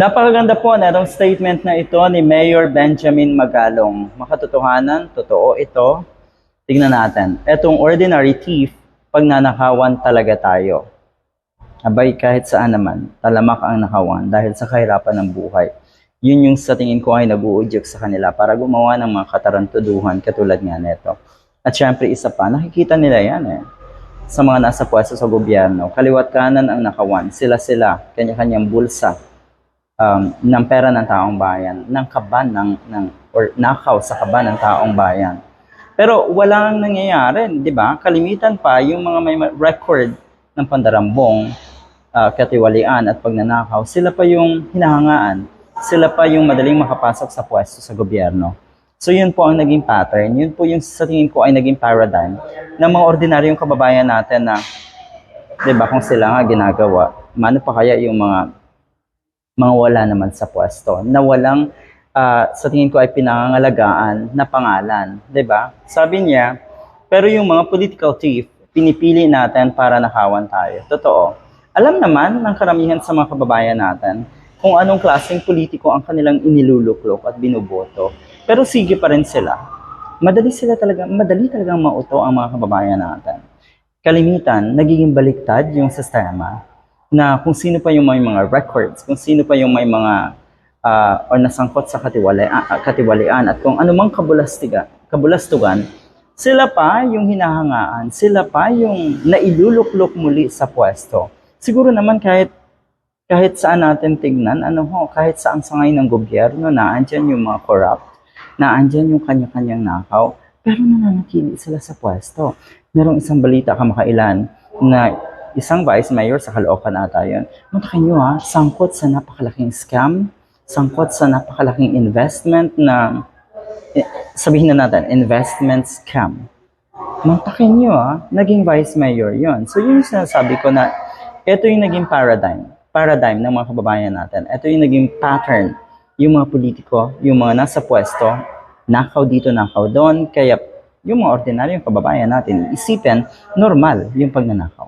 Napakaganda po na itong statement na ito ni Mayor Benjamin Magalong. Makatotohanan, totoo ito. Tignan natin. Etong ordinary thief, pag nanakawan talaga tayo. Abay, kahit saan naman, talamak ang nakawan dahil sa kahirapan ng buhay. Yun yung sa tingin ko ay nag-uudyok sa kanila para gumawa ng mga katarantuduhan katulad nga nito. At syempre, isa pa, nakikita nila yan eh. Sa mga nasa pwesto sa gobyerno, kaliwat kanan ang nakawan, sila-sila, kanya-kanyang bulsa, um, ng pera ng taong bayan, ng kaban ng, ng or nakaw sa kaban ng taong bayan. Pero walang nangyayari, di ba? Kalimitan pa yung mga may ma- record ng pandarambong, ah, katiwalian at pagnanakaw, sila pa yung hinahangaan. Sila pa yung madaling makapasok sa pwesto sa gobyerno. So yun po ang naging pattern. Yun po yung sa tingin ko ay naging paradigm ng mga ordinaryong kababayan natin na, di ba, kung sila nga ginagawa, mano pa kaya yung mga mga wala naman sa pwesto, na walang ah, sa tingin ko ay pinangangalagaan na pangalan, 'di ba? Sabi niya, pero yung mga political thief, pinipili natin para nakawan tayo. Totoo. Alam naman ng karamihan sa mga kababayan natin kung anong klaseng politiko ang kanilang iniluluklok at binuboto. Pero sige pa rin sila. Madali sila talaga, madali talagang mauto ang mga kababayan natin. Kalimitan, nagiging baliktad yung sistema na kung sino pa yung may mga records, kung sino pa yung may mga ah, or nasangkot sa katiwalian, katiwalian at kung anumang kabulastiga, kabulastugan, sila pa yung hinahangaan, sila pa yung nailuluklok muli sa pwesto. Siguro naman kahit kahit saan natin tignan, ano ho, kahit saan sangay ng gobyerno, naandyan yung mga corrupt, naandyan yung kanya-kanyang nakaw, pero nananatili sila sa pwesto. Merong isang balita kamakailan na isang vice mayor sa Caloocan ata yun. Matakin nyo ha, sangkot sa napakalaking scam, sangkot sa napakalaking investment na, eh, sabihin na natin, investment scam. Mantakin nyo ah, naging vice mayor yon. So yun yung sinasabi ko na ito yung naging paradigm, paradigm ng mga kababayan natin. Ito yung naging pattern, yung mga politiko, yung mga nasa pwesto, nakaw dito, nakaw doon, kaya yung mga ordinaryong kababayan natin, isipin, normal yung pagnanakaw.